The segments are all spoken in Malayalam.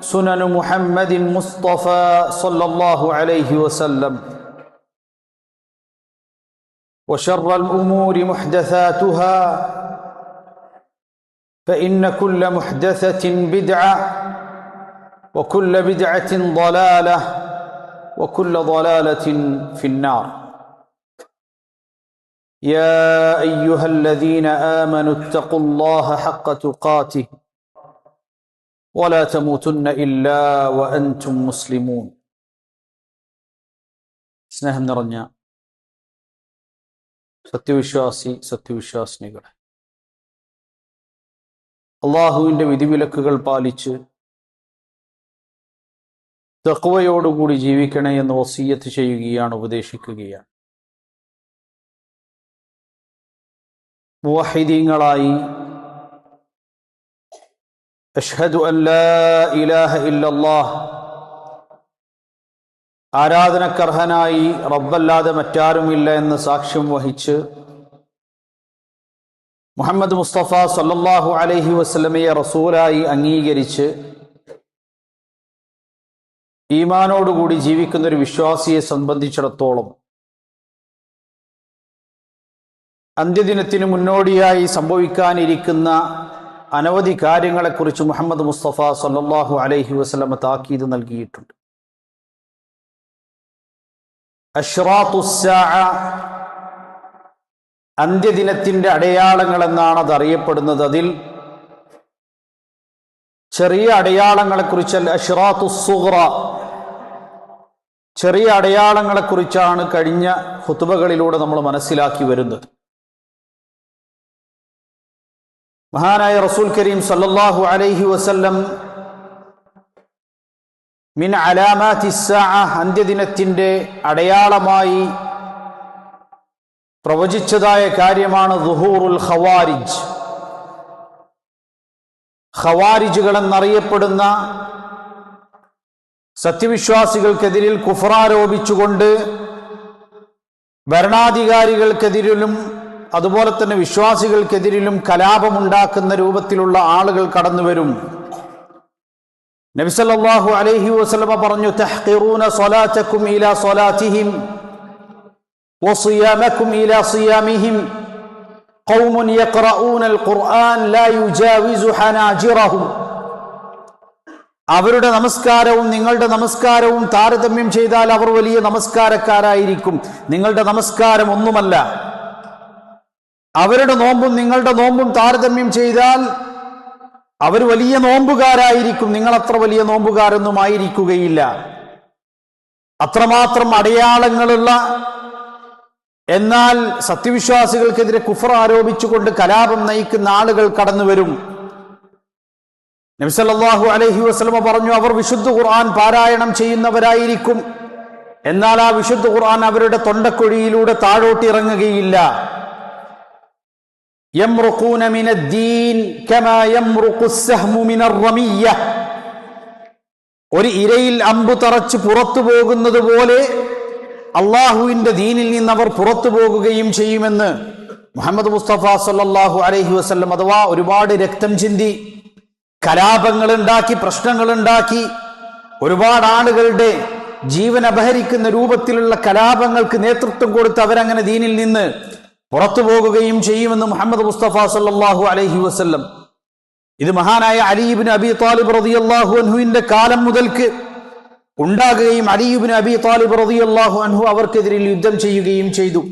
سنن محمد مصطفى صلى الله عليه وسلم. وشر الأمور محدثاتها فإن كل محدثة بدعة وكل بدعة ضلالة وكل ضلالة في النار. يا أيها الذين آمنوا اتقوا الله حق تقاته. ولا تموتن إلا وأنتم مسلمون സ്നേഹം നിറഞ്ഞ സത്യവിശ്വാസി സത്യവിശ്വാസിനികളെ അള്ളാഹുവിൻ്റെ വിധിവിലക്കുകൾ പാലിച്ച് തക്വയോടുകൂടി ജീവിക്കണേ എന്ന് വസീയത്ത് ചെയ്യുകയാണ് ഉപദേശിക്കുകയാണ് മുവഹിദീങ്ങളായി അഷ്ഹദു ഇലാഹ ഇല്ലല്ലാഹ്. ആരാധനക്കർഹനായി റബ്ബല്ലാതെ മറ്റാരുമില്ല എന്ന് സാക്ഷ്യം വഹിച്ച് മുഹമ്മദ് മുസ്തഫ സല്ലാഹു അലൈഹി വസല്ലമയെ റസൂലായി അംഗീകരിച്ച് ഈമാനോടുകൂടി ജീവിക്കുന്ന ഒരു വിശ്വാസിയെ സംബന്ധിച്ചിടത്തോളം അന്ത്യദിനത്തിന് മുന്നോടിയായി സംഭവിക്കാനിരിക്കുന്ന അനവധി കാര്യങ്ങളെക്കുറിച്ച് മുഹമ്മദ് മുസ്തഫ സല്ലാഹു അലൈഹി വസ്ലമ താക്കീത് നൽകിയിട്ടുണ്ട്. അന്ത്യദിനത്തിന്റെ അടയാളങ്ങൾ എന്നാണ് അത് അറിയപ്പെടുന്നത് അതിൽ ചെറിയ അടയാളങ്ങളെക്കുറിച്ച് അഷ്റാത്തു സുഹ്റ ചെറിയ അടയാളങ്ങളെക്കുറിച്ചാണ് കഴിഞ്ഞ ഹുത്തുബകളിലൂടെ നമ്മൾ മനസ്സിലാക്കി വരുന്നത്. മഹാനായ റസൂൽ കരീം സല്ലല്ലാഹു അലൈഹി വസല്ലം മിൻ അലാമാത്തി അന്ത്യദിനത്തിന്റെ അടയാളമായി പ്രവചിച്ചതായ കാര്യമാണ് ദുഹൂറുൽ ഖവാരിജ്. ഖവാരിജുകൾ എന്നറിയപ്പെടുന്ന സത്യവിശ്വാസികൾക്കെതിരിൽ കുഫറാരോപിച്ചുകൊണ്ട് ഭരണാധികാരികൾക്കെതിരിലും അതുപോലെ തന്നെ വിശ്വാസികൾക്കെതിരിലും കലാപമുണ്ടാക്കുന്ന രൂപത്തിലുള്ള ആളുകൾ കടന്നു വരും നബിസല്ലാഹു അലൈഹി വസല്ലമ പറഞ്ഞു തഹ്ഖിറൂന സ്വലാത്തക്കും ഇലാ സ്വലാത്തിഹിം وصيامكم إلى صيامهم قوم يقرؤون القرآن لا يجاوز حناجرهم അവരുടെ നമസ്കാരവും നിങ്ങളുടെ നമസ്കാരവും താരതമ്യം ചെയ്താൽ അവർ വലിയ നമസ്കാരക്കാരായിരിക്കും നിങ്ങളുടെ നമസ്കാരം ഒന്നുമല്ല അവരുടെ നോമ്പും നിങ്ങളുടെ നോമ്പും താരതമ്യം ചെയ്താൽ അവർ വലിയ നോമ്പുകാരായിരിക്കും. നിങ്ങൾ അത്ര വലിയ നോമ്പുകാരൊന്നും ആയിരിക്കുകയില്ല. അത്രമാത്രം അടയാളങ്ങളുള്ള എന്നാൽ സത്യവിശ്വാസികൾക്കെതിരെ കുഫർ ആരോപിച്ചുകൊണ്ട് കലാപം നയിക്കുന്ന ആളുകൾ കടന്നു വരും നബിസല്ലാഹു അലഹി വസ്ലമ പറഞ്ഞു അവർ വിശുദ്ധ ഖുർആൻ പാരായണം ചെയ്യുന്നവരായിരിക്കും. എന്നാൽ ആ വിശുദ്ധ ഖുർആൻ അവരുടെ തൊണ്ടക്കുഴിയിലൂടെ താഴോട്ടിറങ്ങുകയില്ല. يمرقون من الدين كما يمرق السهم من الرمية ഒരു ഇരയിൽ അമ്പ് തറച്ച് പുറത്തു പോകുന്നത് പോലെ അള്ളാഹുവിന്റെ ദീനിൽ നിന്ന് അവർ പുറത്തു പോകുകയും ചെയ്യുമെന്ന് മുഹമ്മദ് മുസ്തഫ സല്ലല്ലാഹു അലൈഹി വസല്ലം അഥവാ ഒരുപാട് രക്തം ചിന്തി കലാപങ്ങൾ ഉണ്ടാക്കി പ്രശ്നങ്ങൾ ഉണ്ടാക്കി ഒരുപാട് ആളുകളുടെ ജീവൻ അപഹരിക്കുന്ന രൂപത്തിലുള്ള കലാപങ്ങൾക്ക് നേതൃത്വം കൊടുത്ത് അവരങ്ങനെ ദീനിൽ നിന്ന് പുറത്തു പോകുകയും ചെയ്യുമെന്ന് മുഹമ്മദ് മുസ്തഫ സല്ലല്ലാഹു അലഹി വസ്ല്ലം. ഇത് മഹാനായ അലീബിൻ അബി താലിബ് റതി അള്ളാഹു അൻഹുവിന്റെ കാലം മുതൽക്ക് ഉണ്ടാകുകയും അലീബിൻ അബി താലിബ് റതി അള്ളാഹു അൻഹു അവർക്കെതിരിൽ യുദ്ധം ചെയ്യുകയും ചെയ്തു.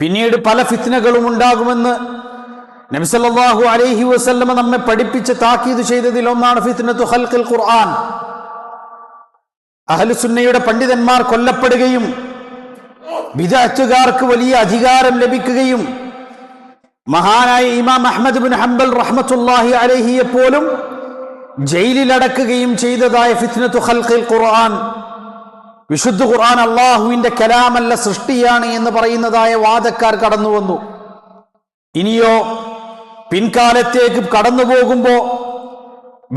പിന്നീട് പല ഫിത്നകളും ഉണ്ടാകുമെന്ന് നബിസല്ലാഹു അലൈഹി വസല്ലമ നമ്മെ പഠിപ്പിച്ച് താക്കീത് ചെയ്തതിൽ ഒന്നാണ് ഫിത്നത്തു ഖൽഖിൽ ഖുർആൻ. അഹലുസുന്നയുടെ പണ്ഡിതന്മാർ കൊല്ലപ്പെടുകയും വിദഗ്ധകാർക്ക് വലിയ അധികാരം ലഭിക്കുകയും മഹാനായ ഇമാം അഹമ്മദ് ബിൻ ഹംബൽ റഹ്മത്തുല്ലാഹി അലഹിയെ പോലും ജയിലിലടക്കുകയും ചെയ്തതായ ഫിത്നത്തു ഖൽഖിൽ ഖുർആൻ. വിശുദ്ധ ഖുർആൻ അള്ളാഹുവിന്റെ കലാമല്ല സൃഷ്ടിയാണ് എന്ന് പറയുന്നതായ വാദക്കാർ കടന്നു വന്നു. ഇനിയോ പിൻകാലത്തേക്ക് കടന്നു പോകുമ്പോ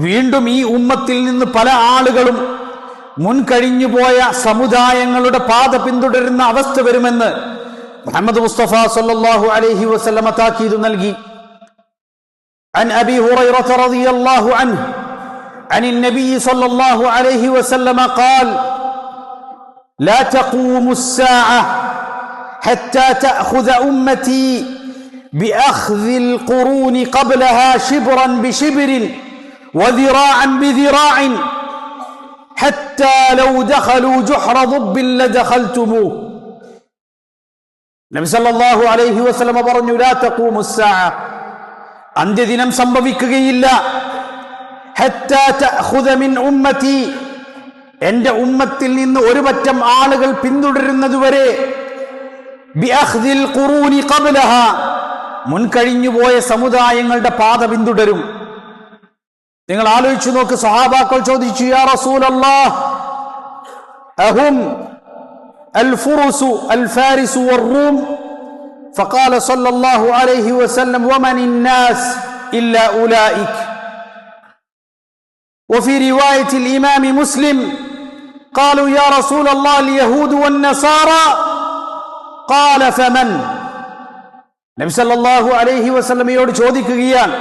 വീണ്ടും ഈ ഉമ്മത്തിൽ നിന്ന് പല ആളുകളും മുൻകഴിഞ്ഞു പോയ സമുദായങ്ങളുടെ പാത പിന്തുടരുന്ന അവസ്ഥ വരുമെന്ന് മുഹമ്മദ് മുസ്തഫ സല്ലല്ലാഹു അലൈഹി വസല്ലമ താക്കീത് നൽകി عن أبي هريرة رضي الله عنه عن النبي صلى الله عليه وسلم قال لا تقوم الساعة حتى تأخذ أمتي بأخذ القرون قبلها شبرا بشبر وذراعا بذراع നബിസല്ലാഹു അലൈഹി വസല്ലമ പറഞ്ഞു അന്ത്യദിനം സംഭവിക്കുകയില്ല. എന്റെ ഉമ്മത്തിൽ നിന്ന് ഒരു പറ്റം ആളുകൾ പിന്തുടരുന്നതുവരെ മുൻകഴിഞ്ഞുപോയ സമുദായങ്ങളുടെ പാത പിന്തുടരും. നിങ്ങൾ ആലോചിച്ചു നോക്ക് സഹാബാക്കൾ ചോദിച്ചു യാ റസൂലല്ലാഹ് അഹും الفرس الفارس والروم فقال صلى الله عليه وسلم ومن الناس إلا أولئك وفي رواية الإمام مسلم قالوا يا رسول الله اليهود والنصارى قال فمن നബി സല്ലല്ലാഹു അലൈഹി വസല്ലമയോട് ചോദിക്കുകയാണ്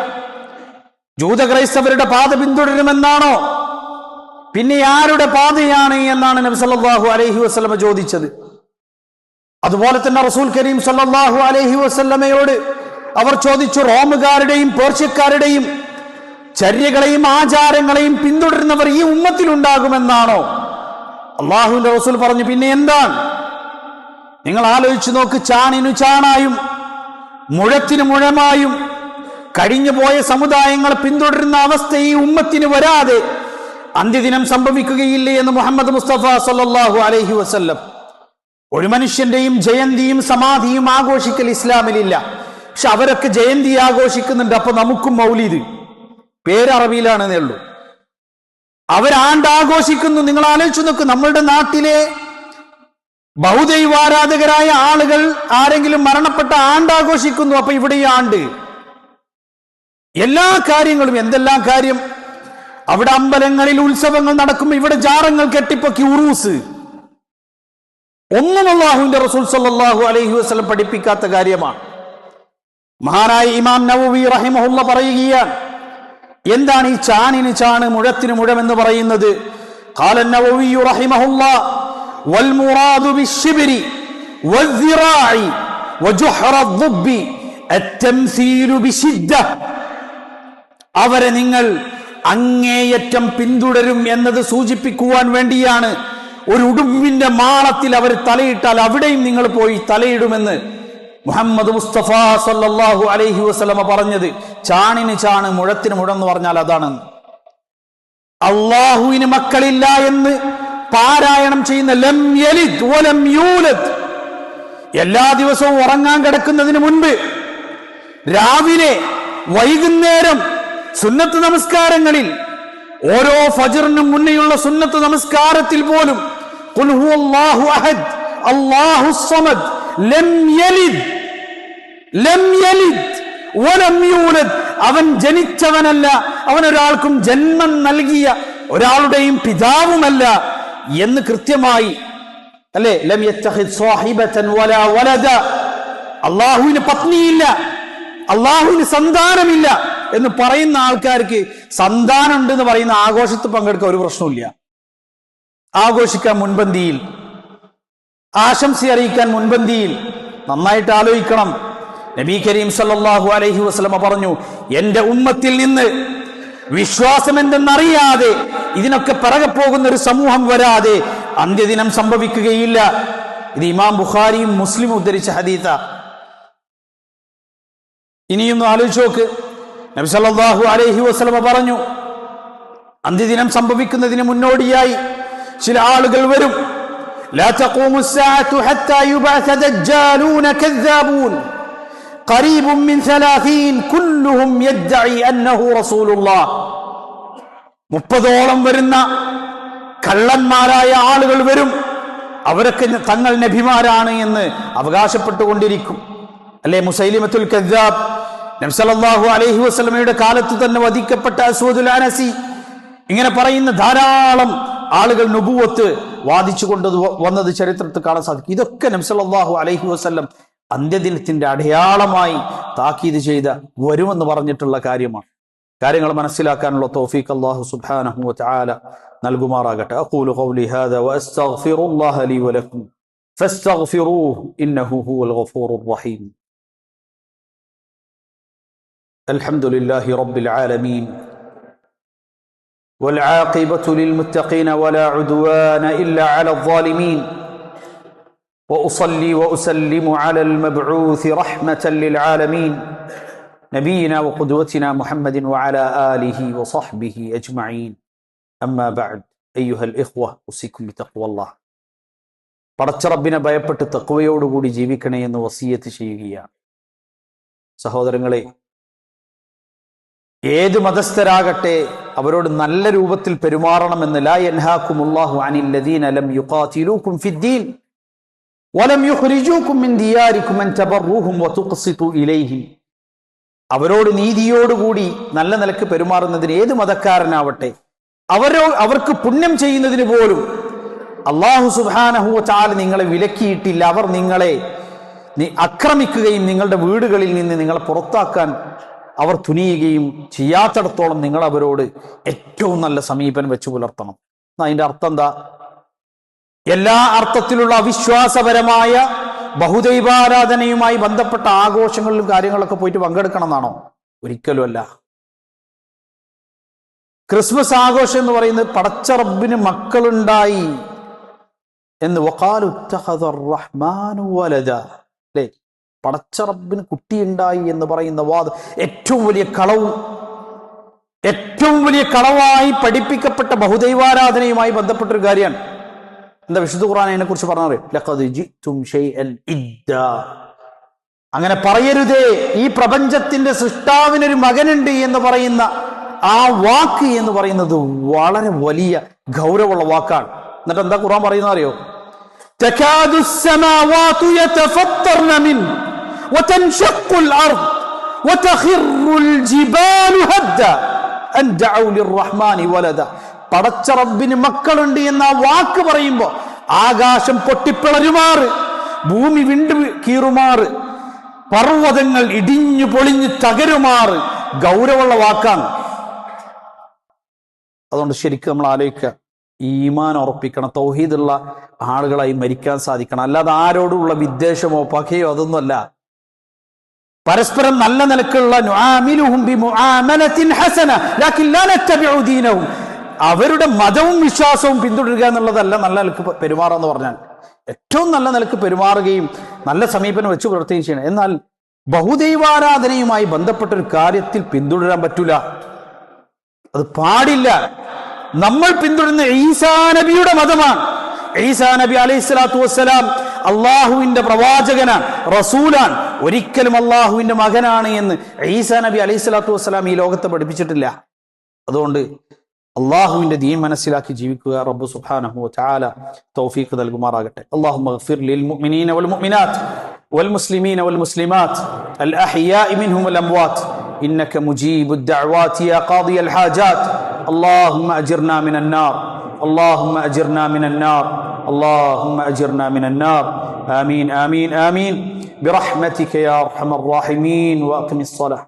ജൂത ക്രൈസ്തവരുടെ പാത പിന്തുടരുമെന്നാണോ? പിന്നെ ആരുടെ പാതയാണ് എന്നാണ് നബി സല്ലല്ലാഹു അലൈഹി വസല്ലമ ചോദിച്ചത്. അതുപോലെ തന്നെ റസൂൽ കരീം സല്ലാഹു അലൈഹി വസല്ലമയോട് അവർ ചോദിച്ചു റോമുകാരുടെയും പേർഷ്യക്കാരുടെയും ചര്യകളെയും ആചാരങ്ങളെയും പിന്തുടരുന്നവർ ഈ ഉമ്മത്തിൽ ഉമ്മത്തിലുണ്ടാകുമെന്നാണോ? അള്ളാഹുവിന്റെ റസൂൽ പറഞ്ഞു പിന്നെ എന്താണ്? നിങ്ങൾ ആലോചിച്ചു നോക്ക് ചാണിനു ചാണായും മുഴത്തിനു മുഴമായും കഴിഞ്ഞു പോയ സമുദായങ്ങളെ പിന്തുടരുന്ന അവസ്ഥ ഈ ഉമ്മത്തിന് വരാതെ അന്ത്യദിനം സംഭവിക്കുകയില്ലേ എന്ന് മുഹമ്മദ് മുസ്തഫ സല്ലല്ലാഹു അലൈഹി വസ്ല്ലം. ഒരു മനുഷ്യന്റെയും ജയന്തിയും സമാധിയും ആഘോഷിക്കൽ ഇസ്ലാമിലില്ല. പക്ഷെ അവരൊക്കെ ജയന്തി ആഘോഷിക്കുന്നുണ്ട്. അപ്പൊ നമുക്കും മൗലീദ്. പേരറബിയിലാണെന്നേ ഉള്ളൂ. അവരാണ്ട് ആഘോഷിക്കുന്നു. നിങ്ങൾ ആലോചിച്ചു നോക്ക്. നമ്മളുടെ നാട്ടിലെ ബഹുദൈവാരാധകരായ ആളുകൾ ആരെങ്കിലും മരണപ്പെട്ട ആണ്ട് ആഘോഷിക്കുന്നു. അപ്പൊ ഇവിടെ ഈ ആണ്ട്. എല്ലാ കാര്യങ്ങളും എന്തെല്ലാം കാര്യം അവിടെ അമ്പലങ്ങളിൽ ഉത്സവങ്ങൾ നടക്കുമ്പോൾ ഇവിടെ ജാറങ്ങൾ കെട്ടിപ്പൊക്കി ഉറൂസ് ഒന്നും അള്ളാഹുവിന്റെ റസൂൽ സല്ലല്ലാഹു അലൈഹി വസല്ലം പഠിപ്പിക്കാത്ത കാര്യമാണ് മഹാനായ ഇമാം നവവി റഹിമഹുല്ല പറയുകയാണ് എന്താണ് ഈ ചാണിന് ചാണ് മുഴത്തിന് മുഴമെന്ന് പറയുന്നത് قال النووي رحمه الله والمراد بالشبر والذراع وجحر الضب التمثيل بشده അവരെ നിങ്ങൾ അങ്ങേയറ്റം പിന്തുടരും എന്നത് സൂചിപ്പിക്കുവാൻ വേണ്ടിയാണ് ഒരു ഉടുമ്പിന്റെ മാളത്തിൽ അവർ തലയിട്ടാൽ അവിടെയും നിങ്ങൾ പോയി തലയിടുമെന്ന് മുഹമ്മദ് മുസ്തഫ സല്ലല്ലാഹു അലൈഹി വസ്ലമ പറഞ്ഞത്. ചാണിന് ചാണ് മുഴത്തിന് മുഴന്ന് പറഞ്ഞാൽ അതാണ്. അള്ളാഹുവിന് മക്കളില്ല എന്ന് പാരായണം ചെയ്യുന്ന ലം യലിദ് വലം യൂലദ്. എല്ലാ ദിവസവും ഉറങ്ങാൻ കിടക്കുന്നതിന് മുൻപ് രാവിലെ വൈകുന്നേരം സുന്നത്ത് നമസ്കാരങ്ങളിൽ ഓരോ ഫജറിനും മുന്നെയുള്ള സുന്നത്ത് നമസ്കാരത്തിൽ പോലും അഹദ് സമദ് ലം യലിദ് ലം യലിദ് വലം യൂലദ്. അവൻ ജനിച്ചവനല്ല അവൻ ഒരാൾക്കും ജന്മം നൽകിയ ഒരാളുടെയും പിതാവുമല്ല എന്ന് കൃത്യമായി അല്ലെ? ലം അള്ളാഹുവിന് പത്നിയില്ല അള്ളാഹുവിന് സന്താനമില്ല. എന്ന് പറയുന്ന ആൾക്കാർക്ക് സന്താനം ഉണ്ട് എന്ന് പറയുന്ന ആഘോഷത്തിൽ പങ്കെടുക്കാൻ ഒരു പ്രശ്നമില്ല ആഘോഷിക്കാൻ മുൻപന്തിയിൽ ആശംസ അറിയിക്കാൻ മുൻപന്തിയിൽ നന്നായിട്ട് ആലോചിക്കണം. നബി കരീം സല്ലാഹു അലൈഹി വസ്ലമ പറഞ്ഞു എന്റെ ഉമ്മത്തിൽ നിന്ന് വിശ്വാസം എന്തെന്നറിയാതെ ഇതിനൊക്കെ പിറകെ പോകുന്ന ഒരു സമൂഹം വരാതെ അന്ത്യദിനം സംഭവിക്കുകയില്ല. ഇത് ഇമാം ബുഖാരിയും മുസ്ലിം ഉദ്ധരിച്ച ഹദീത്ത ഇനിയും ആലോചിച്ച് നോക്ക്. നബിസല്ലാഹു അലൈഹി വസ്ലമ പറഞ്ഞു അന്ത്യദിനം സംഭവിക്കുന്നതിന് മുന്നോടിയായി ചില ആളുകൾ വരും. മുപ്പതോളം വരുന്ന കള്ളന്മാരായ ആളുകൾ വരും. അവരൊക്കെ തങ്ങൾ നബിമാരാണ് എന്ന് അവകാശപ്പെട്ടുകൊണ്ടിരിക്കും. അല്ലെ മുസൈലിമത്തുൽ കദാബ് നബ്സലല്ലാഹു അലഹി വസ്ലമയുടെ കാലത്ത് തന്നെ വധിക്കപ്പെട്ട അസ്വദുൽ അനസി. ഇങ്ങനെ പറയുന്ന ധാരാളം ആളുകൾ നുബുവത്ത് വാദിച്ചു കൊണ്ട് വന്നത് ചരിത്രത്തിൽ കാണാൻ സാധിക്കും. ഇതൊക്കെ നബ്സലാഹു അലഹി വസ്ല്ലം അന്ത്യദിനത്തിന്റെ അടയാളമായി താക്കീത് ചെയ്ത വരുമെന്ന് പറഞ്ഞിട്ടുള്ള കാര്യമാണ്. കാര്യങ്ങൾ മനസ്സിലാക്കാനുള്ള തോഫീഖ് അല്ലാഹു സുബ്ഹാനഹു വതആല നൽകുമാറാകട്ടെ. അഖൂലു ഖൗലി ഹാദാ വഅസ്തഗ്ഫിറുല്ലാഹ ലി വലക്കും ഫസ്തഗ്ഫിറൂഹു ഇന്നഹു ഹുവൽ ഗഫൂറുർ റഹീം. الحمد لله رب العالمين والعاقبة للمتقين ولا عدوان إلا على الظالمين وأصلي وأسلم على المبعوث رحمة للعالمين نبينا وقدوتنا محمد وعلى آله وصحبه أجمعين أما بعد أيها الإخوة أوصيكم بتقوى الله പടച്ച റബ്ബിനെ ഭയപ്പെട്ട് തക്വയോടുകൂടി ജീവിക്കണേ എന്ന് വസീയത്ത് ചെയ്യുകയാണ് സഹോദരങ്ങളെ ഏത് മതസ്ഥരാകട്ടെ അവരോട് നല്ല രൂപത്തിൽ പെരുമാറണമെന്ന് ലാ യൻഹാക്കുമുല്ലാഹു അനിൽ ഫിദ്ദീൻ വലം മിൻ അൻ തബറൂഹും അവരോട് നീതിയോടുകൂടി നല്ല നിലയ്ക്ക് പെരുമാറുന്നതിന് ഏത് മതക്കാരനാവട്ടെ അവരോ അവർക്ക് പുണ്യം ചെയ്യുന്നതിന് പോലും അള്ളാഹു സുബാനഹു ചാൽ നിങ്ങളെ വിലക്കിയിട്ടില്ല. അവർ നിങ്ങളെ ആക്രമിക്കുകയും നിങ്ങളുടെ വീടുകളിൽ നിന്ന് നിങ്ങളെ പുറത്താക്കാൻ അവർ തുനിയുകയും ചെയ്യാത്തിടത്തോളം നിങ്ങൾ അവരോട് ഏറ്റവും നല്ല സമീപനം വെച്ച് പുലർത്തണം. അതിന്റെ അർത്ഥം എന്താ? എല്ലാ അർത്ഥത്തിലുള്ള അവിശ്വാസപരമായ ബഹുദൈവാരാധനയുമായി ബന്ധപ്പെട്ട ആഘോഷങ്ങളിലും കാര്യങ്ങളൊക്കെ പോയിട്ട് പങ്കെടുക്കണം എന്നാണോ ഒരിക്കലുമല്ല. ക്രിസ്മസ് ആഘോഷം എന്ന് പറയുന്നത് പടച്ചറബിന് മക്കളുണ്ടായി എന്ന് വക്കാലുറഹ്മാനു വലദ. അല്ലേ? പടച്ച റബ്ബിന് കുട്ടിയുണ്ടായി എന്ന് പറയുന്ന വാദ് ഏറ്റവും വലിയ കളവ് ഏറ്റവും വലിയ കളവായി പഠിപ്പിക്കപ്പെട്ട ബഹുദൈവാരാധനയുമായി ബന്ധപ്പെട്ടൊരു കാര്യമാണ്. എന്താ വിശുദ്ധ ഖുറാൻ അതിനെ കുറിച്ച് പറഞ്ഞറിയും അങ്ങനെ പറയരുതേ ഈ പ്രപഞ്ചത്തിന്റെ സൃഷ്ടാവിനൊരു മകനുണ്ട് എന്ന് പറയുന്ന ആ വാക്ക് എന്ന് പറയുന്നത് വളരെ വലിയ ഗൗരവമുള്ള വാക്കാണ്. എന്നിട്ട് എന്താ ഖുറാൻ പറയുന്നത് അറിയോ? تكاد السماوات يتفطرن منه وتنشق الارض وتخر الجبال هدا ان دعوا للرحمن ولدا പടച്ച റബ്ബിന് മക്കളുണ്ട് എന്ന ആ വാക്ക് പറയുമ്പോ ആകാശം പൊട്ടിപ്പിളരുമാറ് ഭൂമി വിണ്ടു കീറുമാറ് പർവ്വതങ്ങൾ ഇടിഞ്ഞു പൊളിഞ്ഞു തകരുമാറ് ഗൗരവമുള്ള വാക്കാണ് അതുകൊണ്ട് ശരിക്കും നമ്മൾ ആലോചിക്കുക ഈമാൻ ഉറപ്പിക്കണം തൗഹീദുള്ള ആളുകളായി മരിക്കാൻ സാധിക്കണം അല്ലാതെ ആരോടുള്ള വിദ്വേഷമോ പകയോ അതൊന്നുമല്ല പരസ്പരം നല്ല നിലക്കുള്ള അവരുടെ മതവും വിശ്വാസവും പിന്തുടരുക എന്നുള്ളതല്ല നല്ല നിലയ്ക്ക് പെരുമാറുക എന്ന് പറഞ്ഞാൽ. ഏറ്റവും നല്ല നിലയ്ക്ക് പെരുമാറുകയും നല്ല സമീപനം വെച്ച് പുലർത്തുകയും ചെയ്യണം. എന്നാൽ ബഹുദൈവാരാധനയുമായി ബന്ധപ്പെട്ട ഒരു കാര്യത്തിൽ പിന്തുടരാൻ പറ്റൂല. അത് പാടില്ല. നമ്മൾ പിന്തുടരുന്ന ഈസാ നബിയുടെ മതമാണ്. ഈസാ നബി അലൈഹി സ്വലാത്തു വസ്സലാം അള്ളാഹുവിന്റെ പ്രവാചകനാണ് റസൂലാണ്. ഒരിക്കലും അള്ളാഹുവിന്റെ മകനാണ് എന്ന് ഈസാ നബി അലൈഹി സ്വലാത്തു വസ്സലാം ഈ ലോകത്തെ പഠിപ്പിച്ചിട്ടില്ല അതുകൊണ്ട് അള്ളാഹുവിന്റെ ദീൻ മനസ്സിലാക്കി ജീവിക്കുക റബ്ബ് സുബ്ഹാനഹു വതആല തൗഫീഖ് നൽകുമാറാകട്ടെ അല്ലാഹുമ്മ اغفر للمؤمنين والمؤمنات والمسلمين والمسلمات الأحياء منهم والأموات إنك مجيب الدعوات يا قاضي الحاجات اللهم أجرنا من النار اللهم أجرنا من النار اللهم أجرنا من النار آمين آمين آمين برحمتك يا أرحم الراحمين وأقم الصلاة.